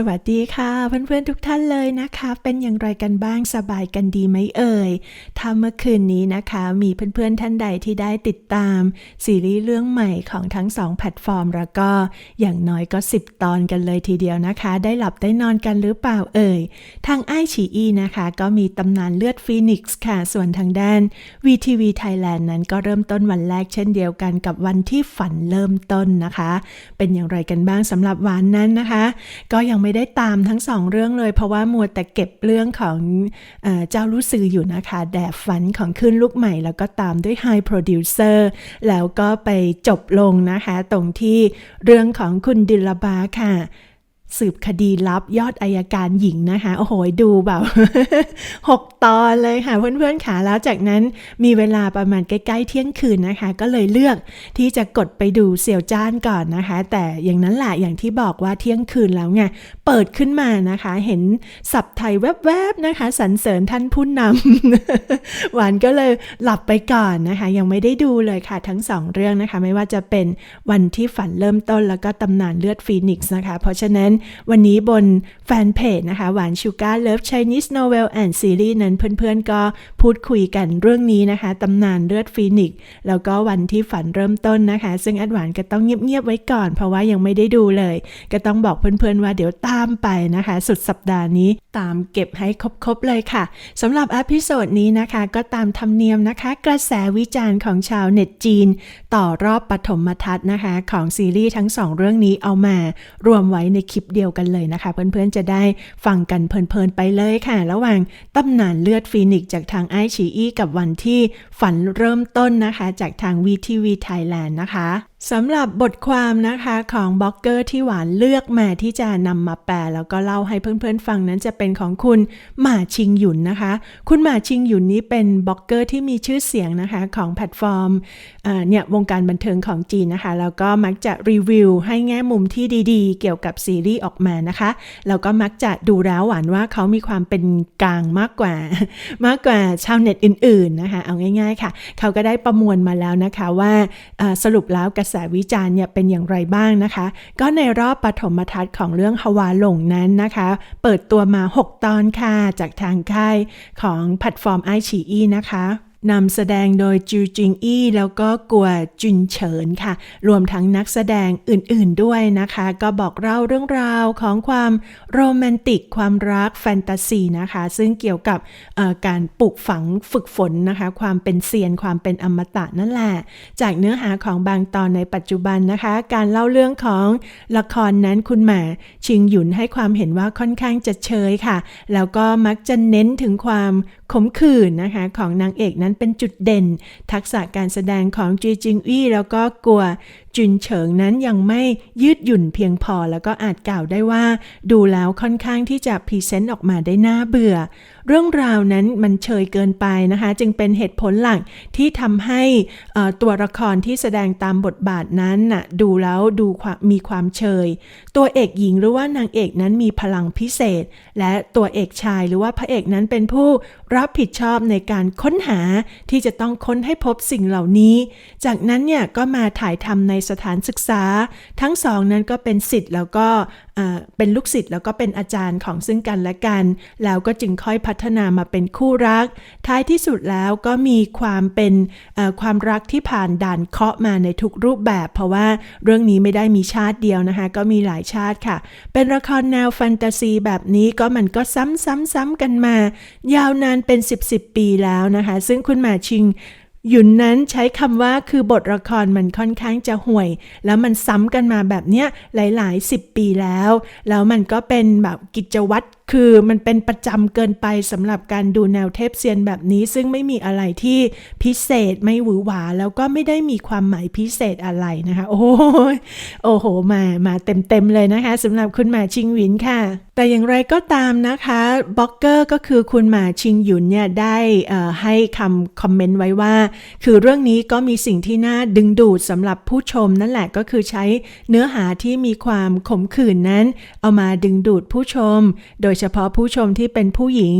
สวัสดีค่ะเพื่อนๆทุกท่านเลยนะคะ เป็นอย่างไรกันบ้างสบายกันดีไหมเอ่ยถ้าเมื่อคืนนี้นะคะ มีเพื่อนๆท่านใดที่ได้ติดตามซีรีส์เรื่องใหม่ของทั้งสองแพลตฟอร์ม แล้วก็อย่างน้อยก็ 10 ตอนกันเลยทีเดียวนะคะ ได้หลับได้นอนกันหรือเปล่าเอ่ยทางไอฉีอีนะคะ ก็มีตำนานเลือดฟีนิกซ์ค่ะ ส่วนทางด้าน VTV Thailand นั้นก็เริ่มต้นวันแรกเช่นเดียวกันกับวันที่ฝันเริ่มต้นนะคะ เป็นอย่างไรกันบ้างสำหรับวานนั้นนะคะ ก็ยังไม่ไม่ได้ตามทั้งสองเรื่องเลย เพราะว่ามัวแต่เก็บเรื่องของเจ้ารู้ซืออยู่นะคะ แดดฝันของขึ้นลูกใหม่ แล้วก็ตามด้วย High Producer แล้วก็ไปจบลงนะคะ ตรงที่เรื่องของคุณดิลบาค่ะ สืบคดีลับยอดอายการหญิงนะคะ โอ้โห ดูแบบหกตอนเลยค่ะเพื่อนๆค่ะแล้วจากนั้นมีเวลาประมาณใกล้ๆเที่ยงคืนนะคะ ก็เลยเลือกที่จะกดไปดูเสี่ยวจ้านก่อนนะคะ แต่อย่างนั้นแหละอย่างที่บอกว่าเที่ยงคืนแล้วไงเปิดขึ้นมานะคะ เห็นสับไทยแวบๆนะคะสรรเสริญท่านผู้นำหวานก็เลยหลับไปก่อนนะคะ ยังไม่ได้ดูเลยค่ะทั้งสองเรื่องนะคะ ไม่ว่าจะเป็นวันที่ฝันเริ่มต้นแล้วก็ตำนานเลือดฟีนิกซ์นะคะ เพราะฉะนั้นวันนี้บนแฟนเพจนะคะ หวานชูการ์เลิฟ Chinese Novel and Series นั้นเพื่อนๆก็พูดคุยกันเรื่องนี้นะคะ ตำนานเลือดฟีนิกซ์แล้วก็วันที่ฝันเริ่มต้นนะคะ ซึ่งแอดหวานก็ต้องเงียบๆไว้ก่อน เพราะว่ายังไม่ได้ดูเลย ก็ต้องบอกเพื่อนๆว่าเดี๋ยวตามไปนะคะ สุดสัปดาห์นี้ตามเก็บให้ครบๆเลยค่ะสำหรับอพิโซดนี้นะคะ ก็ตามธรรมเนียมนะคะ กระแสวิจารณ์ของชาวเน็ตจีน ต่อรอบปฐมทัศน์นะคะ ของซีรีส์ทั้งสองเรื่องนี้เอามารวมไว้ในคลิปเดียวกันเลยนะคะ เพื่อนๆจะได้ฟังกันเพลินๆไปเลยค่ะ ระหว่างตำนานเลือดฟีนิกซ์จากทางไอชีอีกับวันที่ฝันเริ่มต้นนะคะ จากทาง VTV Thailand นะคะสำหรับบทความนะคะของบล็อกเกอร์ที่หวานเลือกมาที่จะนำมาแปลแล้วก็เล่าให้เพื่อนๆฟังนั้นจะเป็นของคุณหมาชิงหยุนนะคะ คุณหมาชิงหยุนนี้เป็นบล็อกเกอร์ที่มีชื่อเสียงนะคะของแพลตฟอร์มเนี่ยวงการบันเทิงของจีนนะคะ แล้วก็มักจะรีวิวให้แง่มุมที่ดีๆ เกี่ยวกับซีรีส์ออกมานะคะแล้วก็มักจะดูแล้วหวานว่าเขามีความเป็นกลางมากกว่า มากกว่าชาวเน็ตอื่น ๆนะคะ เอาง่าย ๆ ค่ะ เขาก็ได้ประมวลมาแล้วนะคะว่าสรุปแล้วกระแสวิจารณ์เนี่ยเป็นอย่างไรบ้างนะคะ ก็ในรอบปฐมทัศน์ของเรื่องฮวาหลงนั้นนะคะ เปิดตัวมา 6 ตอนค่ะ จากทางค่ายของแพลตฟอร์มไอชีอีนะคะ นำแสดงโดยจูจิงอี้แล้วก็กัวจุนเฉินค่ะ รวมทั้งนักแสดงอื่นๆด้วยนะคะ ก็บอกเล่าเรื่องราวของความโรแมนติก ความรักแฟนตาซีนะคะ ซึ่งเกี่ยวกับการปลูกฝังฝึกฝนนะคะ ความเป็นเซียนความเป็นอมตะนั่นแหละ จากเนื้อหาของบางตอนในปัจจุบันนะคะ การเล่าเรื่องของละครนั้นคุณหมาชิงหยุนให้ความเห็นว่าค่อนข้างจะเชยค่ะ แล้วก็มักจะเน้นถึงความขมขื่นนะคะของนางเอกนั้นเป็นจุดเด่น ทักษะการแสดงของจีจิงอี้แล้วก็กัวจุนเฉิงนั้นยังไม่ยืดหยุ่นเพียงพอแล้วก็อาจกล่าวได้ว่า ดูแล้วค่อนข้างที่จะพรีเซนต์ออกมาได้น่าเบื่อ เรื่องราวนั้นมันเชยเกินไปนะคะ จึงเป็นเหตุผลหลักที่ทำให้ตัวละครที่แสดงตามบทบาทนั้นน่ะดูแล้วดูมีความเชยตัวเอกหญิงหรือว่านางเอกนั้นมีพลังพิเศษ และตัวเอกชายหรือว่าพระเอกนั้นเป็นผู้รับผิดชอบในการค้นหาที่จะต้องค้นให้พบสิ่งเหล่านี้ จากนั้นเนี่ยก็มาถ่ายทำในสถานศึกษา ทั้งสองนั้นก็เป็นสิทธิ์แล้วก็เป็นลูกศิษย์แล้วก็เป็นอาจารย์ของซึ่งกันและกัน แล้วก็จึงค่อยพัฒนามาเป็นคู่รัก ท้ายที่สุดแล้วก็มีความเป็นความรักที่ผ่านด่านเคาะมาในทุกรูปแบบ เพราะว่าเรื่องนี้ไม่ได้มีชาติเดียวนะคะ ก็มีหลายชาติค่ะ เป็นละครแนวแฟนตาซีแบบนี้ก็มันก็ซ้ำๆๆกันมา ยาวนานเป็น 10 10ปีแล้วนะคะ ซึ่งคุณหมาชิง หยุนนั้นใช้คำว่าคือบทละครมันค่อนข้างจะห่วย แล้วมันซ้ำกันมาแบบเนี้ยหลายๆสิบปีแล้ว แล้วมันก็เป็นแบบกิจวัตร คือมันเป็นประจำเกินไปสำหรับการดูแนวเทพเซียนแบบนี้ ซึ่งไม่มีอะไรที่พิเศษไม่หวือหวา แล้วก็ไม่ได้มีความหมายพิเศษอะไรนะคะ โอ้ยโอ้โหมามาเต็มๆเลยนะคะสำหรับคุณหมาชิงหวินค่ะแต่อย่างไรก็ตามนะคะบล็อกเกอร์ก็คือคุณหมาชิงหยุนเนี่ยได้ให้คำคอมเมนต์ไว้ว่า คือเรื่องนี้ก็มีสิ่งที่น่าดึงดูดสำหรับผู้ชมนั่นแหละก็คือใช้เนื้อหาที่มีความขมขื่นนั้น เอามาดึงดูดผู้ชม โดยเฉพาะผู้ชมที่เป็นผู้หญิง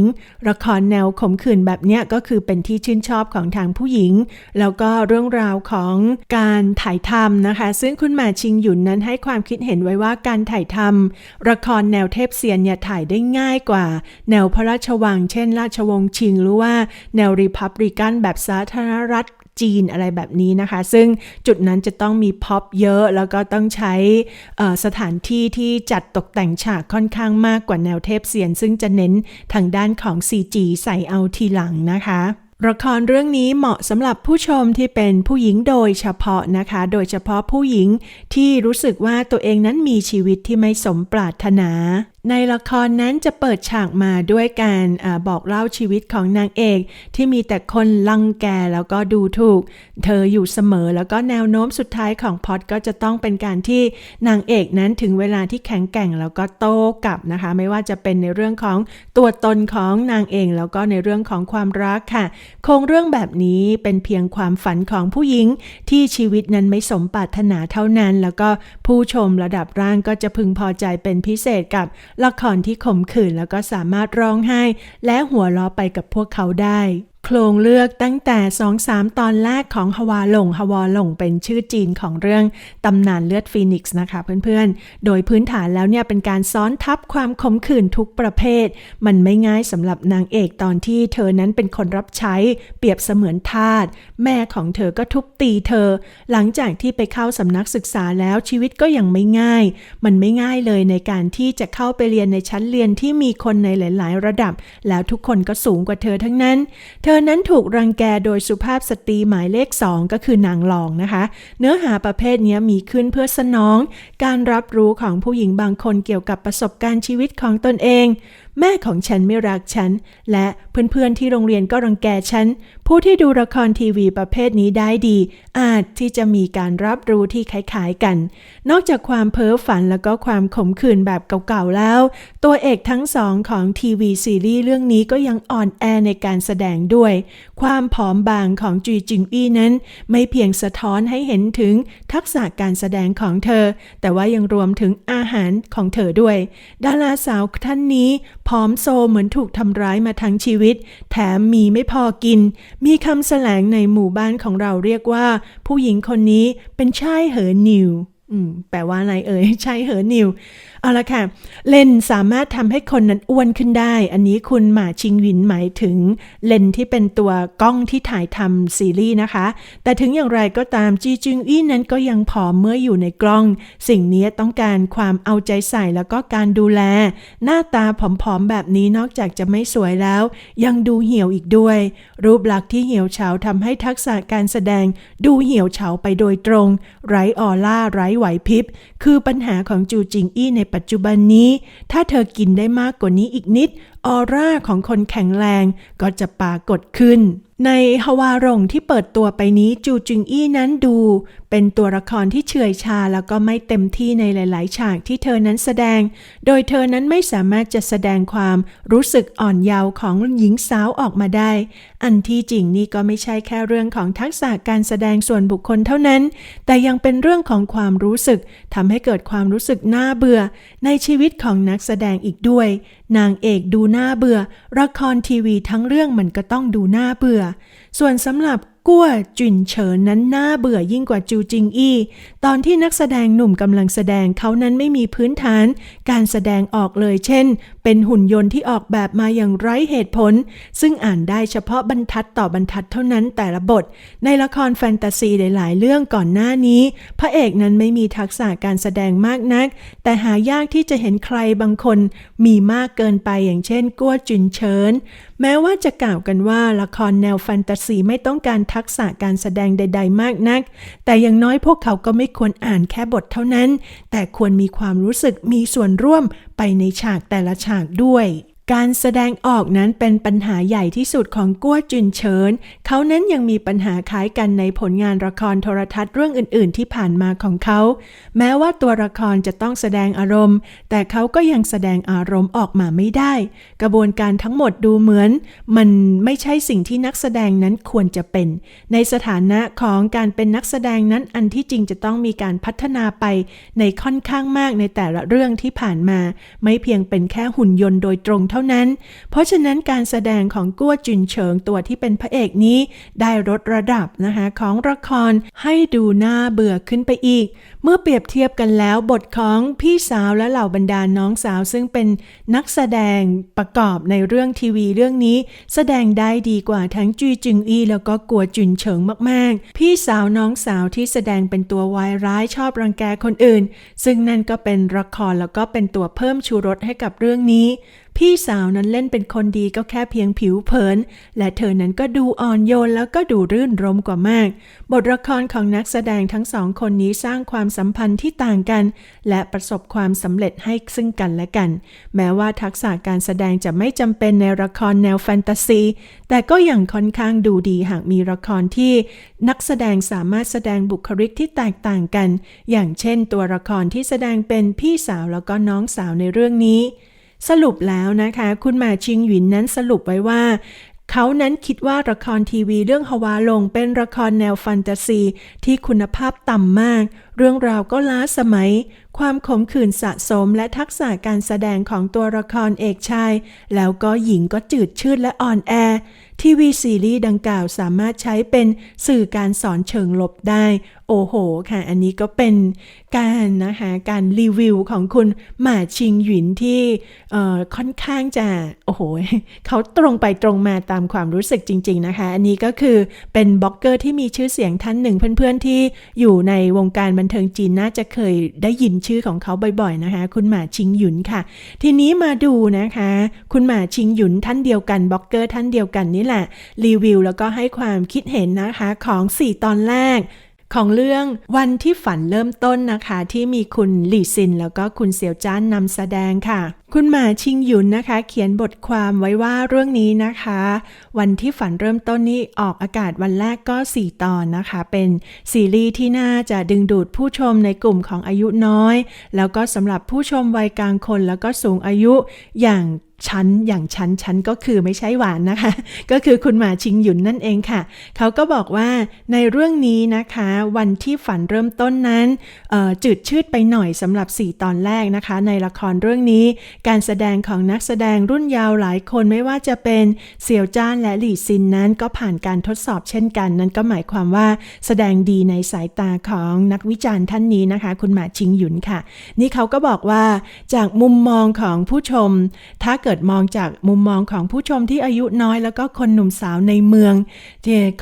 ละครแนวขมขื่นแบบเนี้ยก็คือเป็นที่ชื่นชอบของทางผู้หญิง แล้วก็เรื่องราวของการถ่ายทำนะคะ ซึ่งคุณหมาชิงหยุนนั้นให้ความคิดเห็นไว้ว่าการถ่ายทำละครแนวเทพเซียนเนี่ยถ่ายได้ง่ายกว่า แนวพระราชวัง เช่น ราชวงศ์ชิงหรือว่าแนวริพับริกันแบบสาธารณรัฐ จีนอะไรแบบนี้นะคะ ซึ่งจุดนั้นจะต้องมีพ็อปเยอะ แล้วก็ต้องใช้สถานที่ที่จัดตกแต่งฉากค่อนข้างมากกว่าแนวเทพเสียน ซึ่งจะเน้นทางด้านของ CG ใส่เอาทีหลังนะคะละครเรื่องนี้เหมาะสำหรับผู้ชมที่เป็นผู้หญิงโดยเฉพาะนะคะ โดยเฉพาะผู้หญิงที่รู้สึกว่าตัวเองนั้นมีชีวิตที่ไม่สมปรารถนา ในละครนั้นจะเปิดฉากมาด้วยการอบอกเล่าชีวิตของนางเอก ที่มีแต่คนลังแกแล้วก็ดูถูก เธออยู่เสมอแล้วก็แนวโน้มสุดท้ายของพอดก็จะต้องเป็นการที่นางเอกนั้นถึงเวลาที่แข็งแกร่งแล้วก็โต้กลับนะคะ ไม่ว่าจะเป็นในเรื่องของตัวตนของนางเองแล้วก็ในเรื่องของความรักค่ะ โครงเรื่องแบบนี้เป็นเพียงความฝันของผู้หญิง ที่ชีวิตนั้นไม่สมปรารถนาเท่านั้น แล้วก็ผู้ชมระดับร่างก็จะพึงพอใจเป็นพิเศษกับละครที่ขมขื่นแล้วก็สามารถร้องไห้ และหัวเราะไปกับพวกเขาได้โครงเลือกตั้งแต่สองสามตอนแรกของฮวาหลงฮวาหลงเป็นชื่อจีนของเรื่องตำนานเลือดฟีนิกซ์นะคะเพื่อนๆ โดยพื้นฐานแล้วเนี่ยเป็นการซ้อนทับความขมขื่นทุกประเภท มันไม่ง่ายสำหรับนางเอกตอนที่เธอนั้นเป็นคนรับใช้ เปรียบเสมือนทาสแม่ของเธอก็ทุบตีเธอ หลังจากที่ไปเข้าสำนักศึกษาแล้วชีวิตก็ยังไม่ง่าย มันไม่ง่ายเลยในการที่จะเข้าไปเรียนในชั้นเรียนที่มีคนในหลาย ๆ ระดับ แล้วทุกคนก็สูงกว่าเธอทั้งนั้นเธอนั้นถูกรังแกโดยสุภาพสตรีหมายเลขสองก็คือนางรองนะคะ เนื้อหาประเภทนี้มีขึ้นเพื่อสนอง การรับรู้ของผู้หญิงบางคนเกี่ยวกับประสบการณ์ชีวิตของตนเอง แม่ของฉันไม่รักฉัน และเพื่อนๆที่โรงเรียนก็รังแกฉัน ผู้ที่ดูละครทีวีประเภทนี้ได้ดี อาจที่จะมีการรับรู้ที่คล้ายๆกัน นอกจากความเพ้อฝันแล้วก็ความขมขื่นแบบเก่าๆแล้ว ตัวเอกทั้งสองของทีวีซีรีส์เรื่องนี้ก็ยังอ่อนแอในการแสดงด้วย ความผอมบางของจีจิงอี้นั้น ไม่เพียงสะท้อนให้เห็นถึงทักษะการแสดงของเธอ แต่ว่ายังรวมถึงอาหารของเธอด้วย ดาราสาวท่านนี้ผอมโซเหมือนถูกทำร้ายมาทั้งชีวิต แถมมีไม่พอกิน มีคำแสลงในหมู่บ้านของเราเรียกว่า ผู้หญิงคนนี้เป็นชายเหอนิวอืมแปลว่าอะไรเอ่ยชายเหอนิว เอาละค่ะ เลนสามารถทำให้คนนั้นอ้วนขึ้นได้ อันนี้คุณหมาชิงหวินหมายถึงเลนที่เป็นตัวกล้องที่ถ่ายทำซีรีส์นะคะ แต่ถึงอย่างไรก็ตามจีจึงอี้นั้นก็ยังผอมเมื่ออยู่ในกล้อง สิ่งนี้ต้องการความเอาใจใส่แล้วก็การดูแล หน้าตาผอมๆแบบนี้นอกจากจะไม่สวยแล้ว ยังดูเหี่ยวอีกด้วย รูปลักษณ์ที่เหี่ยวเฉาทำให้ทักษะการแสดงดูเหี่ยวเฉาไปโดยตรง ไร้ออร่าไร้ไหวพริบ คือปัญหาของจูจิงอี้ในปัจจุบันนี้ ถ้าเธอกินได้มากกว่านี้อีกนิดออร่าของคนแข็งแรงก็จะปรากฏขึ้น ในฮวารงที่เปิดตัวไปนี้จูจิงอี้นั้นดู เป็นตัวละครที่เฉื่อยชาแล้วก็ไม่เต็มที่ในหลาย ๆ ฉากที่เธอนั้นแสดง โดยเธอนั้นไม่สามารถจะแสดงความรู้สึกอ่อนเยาว์ของหญิงสาวออกมาได้ อันที่จริงนี่ก็ไม่ใช่แค่เรื่องของทักษะการแสดงส่วนบุคคลเท่านั้น แต่ยังเป็นเรื่องของความรู้สึกทำให้เกิดความรู้สึกน่าเบื่อ ในชีวิตของนักแสดงอีกด้วย นางเอกดูน่าเบื่อ ละครทีวีทั้งเรื่องมันก็ต้องดูน่าเบื่อ ส่วนสำหรับกั้วจุนเฉินนั้นน่าเบื่อยิ่งกว่าจูจิงอี้ ตอนที่นักแสดงหนุ่มกำลังแสดงเขานั้นไม่มีพื้นฐาน การแสดงออกเลยเช่น เป็นหุ่นยนต์ที่ออกแบบมาอย่างไร้เหตุผล ซึ่งอ่านได้เฉพาะบรรทัดต่อบรรทัดเท่านั้นแต่ละบท ในละครแฟนตาซีหลาย ๆ เรื่องก่อนหน้านี้ พระเอกนั้นไม่มีทักษะการแสดงมากนัก แต่หายากที่จะเห็นใครบางคนมีมากเกินไปอย่างเช่น กั้วจุนเฉิน แม้ว่าจะกล่าวกันว่าละครแนวแฟนตาซีไม่ต้องการทักษะการแสดงใด ๆ มากนัก แต่อย่างน้อยพวกเขาก็ไม่ควรอ่านแค่บทเท่านั้น แต่ควรมีความรู้สึกมีส่วนร่วมไปในฉากแต่ละฉากด้วย การแสดงออกนั้นเป็นปัญหาใหญ่ที่สุดของกั้วจุนเฉิน เขานั้นยังมีปัญหาคล้ายกันในผลงานละครโทรทัศน์เรื่องอื่น ๆ ที่ผ่านมาของเขา แม้ว่าตัวละครจะต้องแสดงอารมณ์ แต่เขาก็ยังแสดงอารมณ์ออกมาไม่ได้ กระบวนการทั้งหมดดูเหมือน มันไม่ใช่สิ่งที่นักแสดงนั้นควรจะเป็น ในสถานะของการเป็นนักแสดงนั้นอันที่จริงจะต้องมีการพัฒนาไปในค่อนข้างมากในแต่ละเรื่องที่ผ่านมา ไม่เพียงเป็นแค่หุ่นยนต์โดยตรงเท่านั้น เพราะฉะนั้นการแสดงของกั้วจุนเฉิงตัวที่เป็นพระเอกนี้ ได้ลดระดับนะคะของละครให้ดูน่าเบื่อขึ้นไปอีก เมื่อเปรียบเทียบกันแล้วบทของพี่สาวและเหล่าบรรดาน้องสาวซึ่งเป็นนักแสดงประกอบในเรื่องทีวีเรื่องนี้ แสดงได้ดีกว่าทั้งจุยจึงอีแล้วก็กัวจุนเฉิงมากๆ พี่สาวน้องสาวที่แสดงเป็นตัววายร้ายชอบรังแกคนอื่น ซึ่งนั่นก็เป็นละครแล้วก็เป็นตัวเพิ่มชูรสให้กับเรื่องนี้ พี่สาวนั้นเล่นเป็นคนดีก็แค่เพียงผิวเผิน และเธอนั้นก็ดูอ่อนโยนแล้วก็ดูรื่นรมกว่ามาก บทละครของนักแสดงทั้งสองคนนี้สร้างความสัมพันธ์ที่ต่างกัน และประสบความสำเร็จให้ซึ่งกันและกัน แม้ว่าทักษะการแสดงจะไม่จำเป็นในละครแนวแฟนตาซี แต่ก็ยังค่อนข้างดูดีหากมีละครที่ นักแสดงสามารถแสดงบุคลิกที่แตกต่างกัน อย่างเช่น ตัวละครที่แสดงเป็นพี่สาวแล้วก็น้องสาวในเรื่องนี้ สรุปแล้วนะคะ คุณหมาชิงหวินนั้นสรุปไว้ว่า เขานั้นคิดว่าละครทีวีเรื่องฮวาลงเป็นละครแนวแฟนตาซี ที่คุณภาพต่ำมาก เรื่องราวก็ล้าสมัย ความขมขื่นสะสมและทักษะการแสดงของตัวละครเอกชาย แล้วก็หญิงก็จืดชืดและอ่อนแอ ทีวีซีรีส์ดังกล่าวสามารถใช้เป็นสื่อการสอนเชิงลบได้ โอ้โหค่ะ อันนี้ก็เป็นการนะคะการรีวิวของคุณหมาชิงหยินที่ค่อนข้างจะโอ้โหเขาตรงไปตรงมาตามความรู้สึกจริง ๆนะคะ อันนี้ก็คือเป็นบล็อกเกอร์ที่มีชื่อเสียงท่านหนึ่งเพื่อนๆที่อยู่ในวงการบันเทิงจีนน่าจะเคยได้ยินชื่อของเขาบ่อยๆนะคะ คุณหมาชิงหยุนค่ะ ทีนี้มาดูนะคะ คุณหมาชิงหยุนท่านเดียวกันบล็อกเกอร์ท่านเดียวกันนี่แหละรีวิว แล้วก็ให้ความคิดเห็นนะคะของ 4 ตอนแรก ของเรื่องวันที่ฝันเริ่มต้นนะคะ ที่มีคุณหลี่ซินแล้วก็คุณเสี่ยวจ้านนำแสดงค่ะ คุณหมาชิงหยุนนะคะ เขียนบทความไว้ว่าเรื่องนี้นะคะ วันที่ฝันเริ่มต้นนี้ออกอากาศวันแรกก็ 4 ตอนนะคะ เป็นซีรีส์ที่น่าจะดึงดูดผู้ชมในกลุ่มของอายุน้อย แล้วก็สำหรับผู้ชมวัยกลางคนแล้วก็สูงอายุอย่างชั้นอย่างชั้นชั้นก็คือไม่ใช่หวานนะคะ ก็คือคุณหมาชิงหยุนนั่นเองค่ะ เขาก็บอกว่าในเรื่องนี้นะคะ วันที่ฝันเริ่มต้นนั้นจืดชืดไปหน่อยสำหรับ 4 ตอนแรกนะคะ ในละครเรื่องนี้การแสดงของนักแสดงรุ่นยาวหลายคนไม่ว่าจะเป็นเสี่ยวจ้านและหลี่ซินนั้นก็ผ่านการทดสอบเช่นกัน นั่นก็หมายความว่าแสดงดีในสายตาของนักวิจารณ์ท่านนี้นะคะ คุณหมาชิงหยุนค่ะ นี่เขาก็บอกว่าจากมุมมองของผู้ชม ถ้าเกิดมองจากมุมมองของผู้ชมที่อายุน้อย แล้วก็คนหนุ่มสาวในเมือง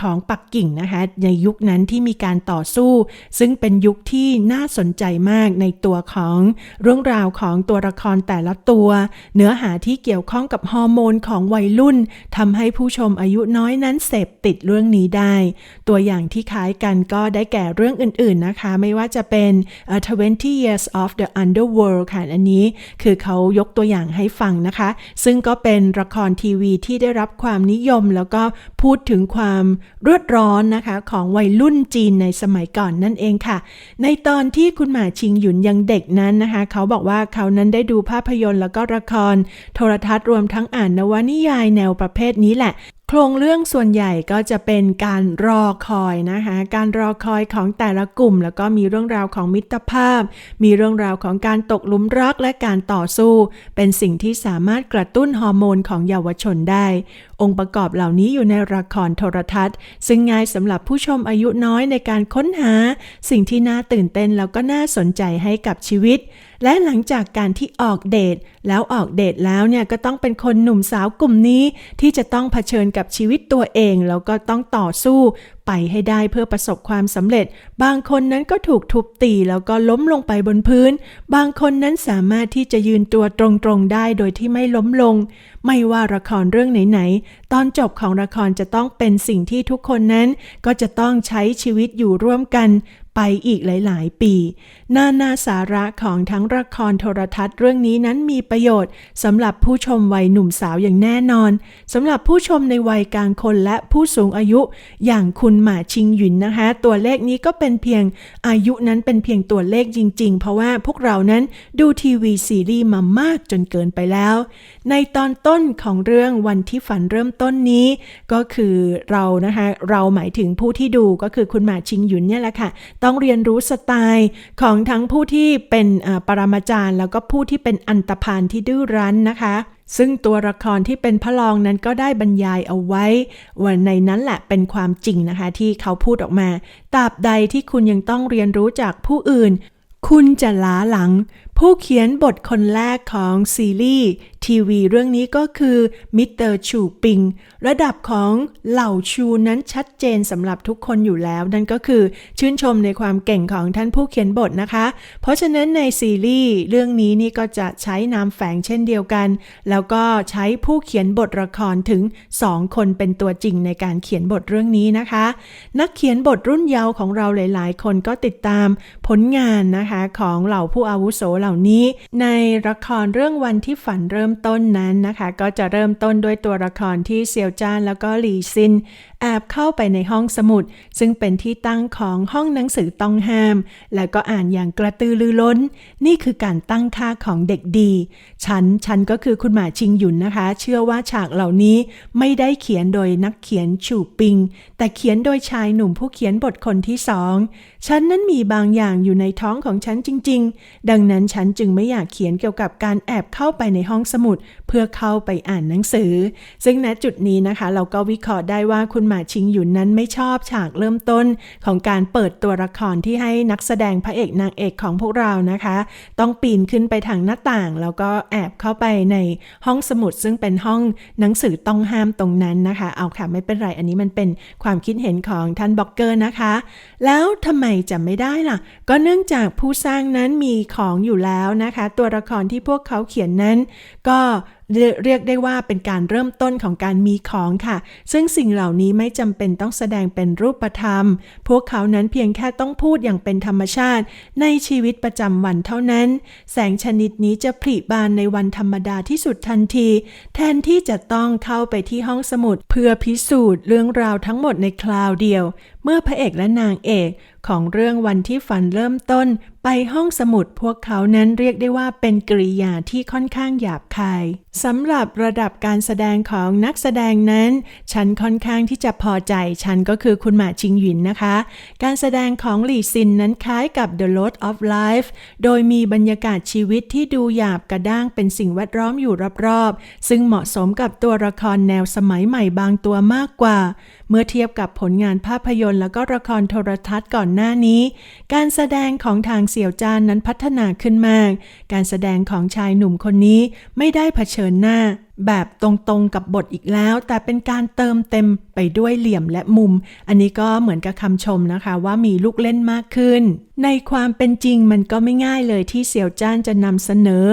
ของปักกิ่งนะคะ ในยุคนั้นที่มีการต่อสู้ ซึ่งเป็นยุคที่น่าสนใจมากในตัวของเรื่องราวของตัวละครแต่ละตัว เนื้อหาที่เกี่ยวข้องกับฮอร์โมนของวัยรุ่นทำให้ผู้ชมอายุน้อยนั้นเสพติดเรื่องนี้ได้ ตัวอย่างที่คล้ายกันก็ได้แก่เรื่องอื่นๆนะคะ ไม่ว่าจะเป็น 20 years of the underworld ค่ะอันนี้คือเขายกตัวอย่างให้ฟังนะคะ ซึ่งก็เป็นละครทีวีที่ได้รับความนิยมแล้วก็พูดถึงความเลือดร้อนนะคะของวัยรุ่นจีนในสมัยก่อนนั่นเองค่ะ ในตอนที่คุณหมาชิงหยุนยังเด็กนั้นนะคะ เขาบอกว่าเขานั้นได้ดูภาพยนตร์แล้วก็ละคร โทรทัศน์รวมทั้งอ่านนวนิยายแนวประเภทนี้แหละ โครงเรื่องส่วนใหญ่ก็จะเป็นการรอคอยนะคะ การรอคอยของแต่ละกลุ่ม แล้วก็มีเรื่องราวของมิตรภาพ มีเรื่องราวของการตกหลุมรักและการต่อสู้ เป็นสิ่งที่สามารถกระตุ้นฮอร์โมนของเยาวชนได้ องค์ประกอบเหล่านี้อยู่ในละครโทรทัศน์ ซึ่งง่ายสำหรับผู้ชมอายุน้อยในการค้นหา สิ่งที่น่าตื่นเต้นแล้วก็น่าสนใจให้กับชีวิต และหลังจากการที่ออกเดท แล้วออกเดทแล้วเนี่ยก็ต้องเป็นคนหนุ่มสาวกลุ่มนี้ ที่จะต้องเผชิญกับชีวิตตัวเอง แล้วก็ต้องต่อสู้ ไปให้ได้เพื่อประสบความสำเร็จ บางคนนั้นก็ถูกทุบตีแล้วก็ล้มลงไปบนพื้น บางคนนั้นสามารถที่จะยืนตัวตรงๆได้โดยที่ไม่ล้มลง ไม่ว่าละครเรื่องไหนๆ ตอนจบของละครจะต้องเป็นสิ่งที่ทุกคนนั้นก็จะต้องใช้ชีวิตอยู่ร่วมกันไปอีกหลาย ๆ ปี นานาสาระของทั้งละครโทรทัศน์เรื่องนี้นั้นมีประโยชน์สำหรับผู้ชมวัยหนุ่มสาวอย่างแน่นอนสำหรับผู้ชมในวัยกลางคนและผู้สูงอายุ อย่างคุณหมาชิงหยุนนะคะ ตัวเลขนี้ก็เป็นเพียงอายุนั้นเป็นเพียงตัวเลขจริง ๆ เพราะว่าพวกเรานั้นดูทีวีซีรีส์มามากจนเกินไปแล้ว ในตอนต้นของเรื่องวันที่ฝันเริ่มต้นนี้ ก็คือเรานะคะเราหมายถึงผู้ที่ดูก็คือคุณหมาชิงหยุนเนี่ยแหละค่ะ ต้องเรียนรู้สไตล์ของทั้งผู้ที่เป็นอ่าปรมาจารย์ แล้วก็ผู้ที่เป็นอันตพานที่ดื้อรั้นนะคะ ซึ่งตัวละครที่เป็นพระรองนั้นก็ได้บรรยายเอาไว้ว่าในนั้นแหละเป็นความจริงนะคะที่เขาพูดออกมาตราบใดที่คุณยังต้องเรียนรู้จากผู้อื่น คุณจะล้าหลัง ผู้เขียนบทคนแรกของซีรีส์ ทีวีเรื่องนี้ก็คือมิสเตอร์ชูปิง ระดับของเหล่าชูนั้นชัดเจนสำหรับทุกคนอยู่แล้ว นั่นก็คือชื่นชมในความเก่งของท่านผู้เขียนบทนะคะ เพราะฉะนั้นในซีรีส์เรื่องนี้นี่ก็จะใช้นามแฝงเช่นเดียวกัน แล้วก็ใช้ผู้เขียนบทละครถึง 2 คนเป็นตัวจริงในการเขียนบทเรื่องนี้นะคะ นักเขียนบทรุ่นเยาว์ของเราหลาย ๆ คนก็ติดตามผลงานนะคะของเหล่าผู้อาวุโสเหล่านี้ ในละครเรื่องวันที่ฝันเริ่มต้นนั้นนะคะ ก็จะเริ่มต้นด้วยตัวละครที่เซียวจ้านแล้วก็หลีซิน บเข้าไปในห้องสมุด ซึ่งเป็นที่ตั้งของห้องหนังสือต้องห้าม แล้วก็อ่านอย่างกระตือรือร้น นี่คือการตั้งค่าของเด็กดี ฉัน ฉันก็คือคุณหมาชิงหยุนนะคะ เชื่อว่าฉากเหล่านี้ไม่ได้เขียนโดยนักเขียนชูปิง แต่เขียนโดยชายหนุ่มผู้เขียนบทคนที่สองฉันนั้นมีบางอย่างอยู่ในท้องของฉันจริง ๆ ดังนั้นฉันจึงไม่อยากเขียนเกี่ยวกับการแอบเข้าไปในห้องสมุด เพื่อเข้าไปอ่านหนังสือ ซึ่งณจุดนี้นะคะ เราก็วิเคราะห์ได้ว่าคุณหมาชิงหยุนนั้นไม่ชอบฉากเริ่มต้นของการเปิดตัวละครที่ให้นักแสดงพระเอกนางเอกของพวกเรานะคะ ต้องปีนขึ้นไปทางหน้าต่าง แล้วก็แอบเข้าไปในห้องสมุดซึ่งเป็นห้องหนังสือต้องห้ามตรงนั้นนะคะ เอาค่ะไม่เป็นไรอันนี้มันเป็นความคิดเห็นของท่านบล็อกเกอร์นะคะ แล้วทำไมจะไม่ได้ล่ะ ก็เนื่องจากผู้สร้างนั้นมีของอยู่แล้วนะคะ ตัวละครที่พวกเขาเขียนนั้น ก็ เรียกได้ว่าเป็นการเริ่มต้นของการมีของค่ะ ซึ่งสิ่งเหล่านี้ไม่จำเป็นต้องแสดงเป็นรูปธรรม พวกเขานั้นเพียงแค่ต้องพูดอย่างเป็นธรรมชาติ ในชีวิตประจำวันเท่านั้น แสงชนิดนี้จะผลิบานในวันธรรมดาที่สุดทันที แทนที่จะต้องเข้าไปที่ห้องสมุด เพื่อพิสูจน์เรื่องราวทั้งหมดในคราวเดียว เมื่อพระเอกและนางเอก ของเรื่องวันที่ฝันเริ่มต้น ไปห้องสมุดพวกเขานั้นเรียกได้ว่าเป็นกริยาที่ค่อนข้างหยาบคายสำหรับระดับการแสดงของนักแสดงนั้น ฉันค่อนข้างที่จะพอใจ ฉันก็คือคุณหมาชิงหยินนะคะ การแสดงของหลี่ซินนั้นคล้ายกับ The Lord of Life โดยมีบรรยากาศชีวิตที่ดูหยาบกระด้างเป็นสิ่งแวดล้อมอยู่รอบๆ ซึ่งเหมาะสมกับตัวละครแนวสมัยใหม่บางตัวมากกว่า เมื่อเทียบกับผลงานภาพยนตร์แล้วก็ละครโทรทัศน์ก่อนหน้านี้ การแสดงของทางเสี่ยวจานนั้นพัฒนาขึ้นมาก การแสดงของชายหนุ่มคนนี้ไม่ได้เผชิญหน้า แบบตรงๆกับบทอีกแล้ว แต่เป็นการเติมเต็มไปด้วยเหลี่ยมและมุม อันนี้ก็เหมือนกับคำชมนะคะว่ามีลูกเล่นมากขึ้น ในความเป็นจริงมันก็ไม่ง่ายเลยที่เสี่ยวจ้านจะนำเสนอ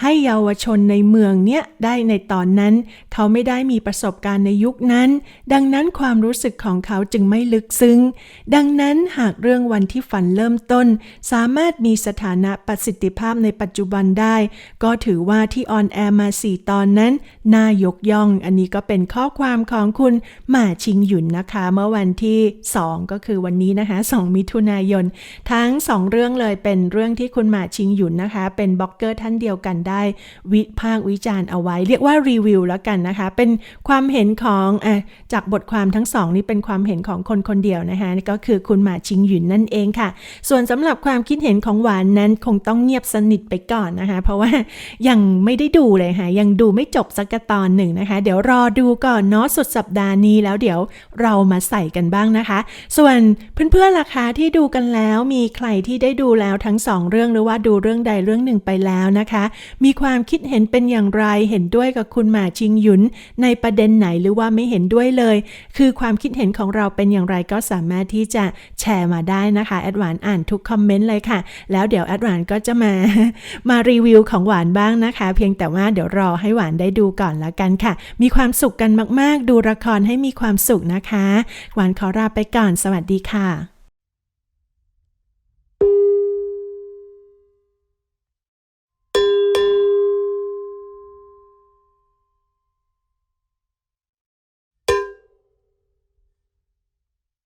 ให้เยาวชนในเมืองเนี้ยได้ในตอนนั้น เขาไม่ได้มีประสบการณ์ในยุคนั้น ดังนั้นความรู้สึกของเขาจึงไม่ลึกซึ้ง ดังนั้นหากเรื่องวันที่ฝันเริ่มต้น สามารถมีสถานะประสิทธิภาพในปัจจุบันได้ ก็ถือว่าที่ออนแอร์มา4ตอนนั้นน่ายกย่อง อันนี้ก็เป็นข้อความของคุณหมาชิงหยุนนะคะ เมื่อวันที่ 2 ก็คือวันนี้นะคะ 2 มิถุนายนทั้ง2 เรื่องเลยเป็นเรื่องที่คุณหมาชิงหยุนนะคะ เป็นบล็อกเกอร์ท่านเดียวกันได้ วิพากษ์วิจารณ์เอาไว้ เรียกว่ารีวิวแล้วกันนะคะ เป็นความเห็นของอะจากบทความทั้งสองนี้เป็นความเห็นของคนคนเดียวนะคะก็คือคุณหมาชิงหยุนนั่นเองค่ะ ส่วนสำหรับความคิดเห็นของหวานนั้นคงต้องเงียบสนิทไปก่อนนะคะ เพราะว่ายังไม่ได้ดูเลยค่ะยังดูไม่จบสักตอนหนึ่งนะคะ เดี๋ยวรอดูก่อนเนาะสุดสัปดาห์นี้แล้วเดี๋ยวเรามาใส่กันบ้างนะคะ ส่วนเพื่อนๆล่ะคะที่ดูกันแล้วมีใครที่ได้ดูแล้วทั้งสองเรื่องหรือว่าดูเรื่องใดเรื่องหนึ่งไปแล้วนะคะ มีความคิดเห็นเป็นอย่างไรเห็นด้วยกับคุณหมาชิงหยุน ในประเด็นไหนหรือว่าไม่เห็นด้วยเลย คือความคิดเห็นของเราเป็นอย่างไรก็สามารถที่จะแชร์มาได้นะคะแอดหวานอ่านทุกคอมเมนต์เลยค่ะ แล้วเดี๋ยวแอดหวานก็จะมามารีวิวของหวานบ้างนะคะ เพียงแต่ว่าเดี๋ยวรอให้หวานได้ดูก่อนล้วกันค่ะ มีความสุขกันมาก ๆ ดูละครให้มีความสุขนะคะ หวานขอลาไปก่อนสวัสดีค่ะ